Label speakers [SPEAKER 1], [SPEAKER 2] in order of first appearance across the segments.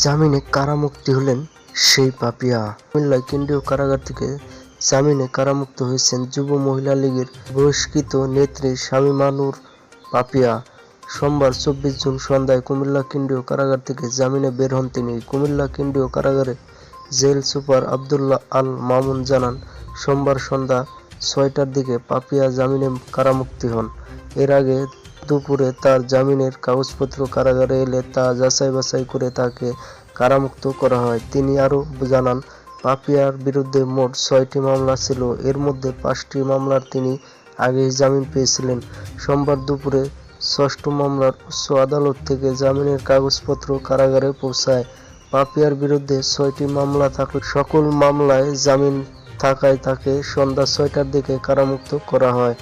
[SPEAKER 1] জামিনে কারামুক্তি হলেন সেই পাপিয়া। কুমিল্লায় কেন্দ্রীয় কারাগার থেকে জামিনে কারামুক্ত হয়েছেন যুব মহিলা লীগের বহিষ্কৃত নেত্রী শামীমানুর পাপিয়া। সোমবার চব্বিশ জুন সন্ধ্যায় কুমিল্লা কেন্দ্রীয় কারাগার থেকে জামিনে বের হন তিনি। কুমিল্লা কেন্দ্রীয় কারাগারে জেল সুপার আবদুল্লাহ আল মামুন জানান, সোমবার সন্ধ্যা ছয়টার দিকে পাপিয়া জামিনে কারামুক্তি হন। এর আগে দুপুরে তার জামিনের কাগজপত্র কারাগারে এলে তা যাচাই বাছাই করে তাকে কারামুক্ত করা হয়। তিনি আরও জানান, পাপিয়ার বিরুদ্ধে মোট ছয়টি মামলা ছিল। এর মধ্যে পাঁচটি মামলার তিনি আগেই জামিন পেয়েছিলেন। সোমবার দুপুরে ষষ্ঠ মামলার উচ্চ আদালত থেকে জামিনের কাগজপত্র কারাগারে পৌঁছায়। পাপিয়ার বিরুদ্ধে ছয়টি মামলা থাকলে সকল মামলায় জামিন থাকায় তাকে সন্ধ্যা ছয়টার দিকে কারামুক্ত করা হয়।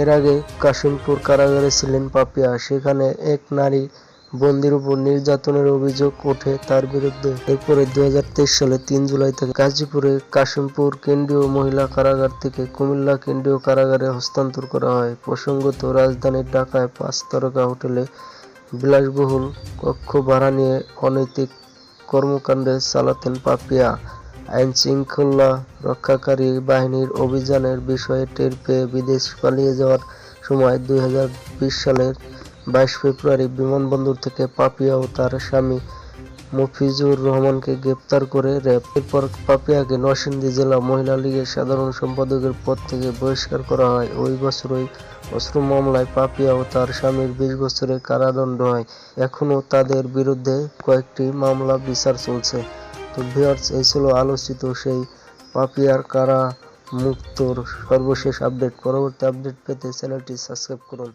[SPEAKER 1] এর আগে কাশিমপুর কারাগারে ছিলেন পাপিয়া। সেখানে এক নারী বন্দির উপর নির্যাতনের অভিযোগ ওঠে তার বিরুদ্ধে। এরপরে দুই হাজার তেইশ সালে তিন জুলাই থেকে গাজীপুরে কাশিমপুর কেন্দ্রীয় মহিলা কারাগার থেকে কুমিল্লা কেন্দ্রীয় কারাগারে হস্তান্তর করা হয়। প্রসঙ্গত, রাজধানীর ঢাকায় পাঁচ তারকা হোটেলে বিলাসবহুল কক্ষ ভাড়া নিয়ে অনৈতিক কর্মকাণ্ডে চালাতেন পাপিয়া। আইন শৃঙ্খলা রক্ষাকারী বাহিনীর অভিযানের বিষয়ে টের পেয়ে বিদেশ পালিয়ে যাওয়ার সময় দুই হাজার বিশ সালের বাইশ ফেব্রুয়ারি বিমানবন্দর থেকে পাপিয়া ও তার স্বামী মফিজুর রহমানকে গ্রেপ্তার করে র্যাব এরপর পাপিয়াকে নরসিংদী জেলা মহিলা লীগের সাধারণ সম্পাদকের পদ থেকে বহিষ্কার করা হয়। ওই বছরই অস্ত্র মামলায় পাপিয়া ও তার স্বামীর বিশ বছরের কারাদণ্ড হয়। এখনও তাদের বিরুদ্ধে কয়েকটি মামলা বিচার চলছে। তো ভিউয়ার্স এই ছিল আলোচিত সেই পাপিয়ার কারা মুক্তর সর্বশেষ আপডেট পরবর্তী আপডেট পেতে চ্যানেলটি সাবস্ক্রাইব করুন।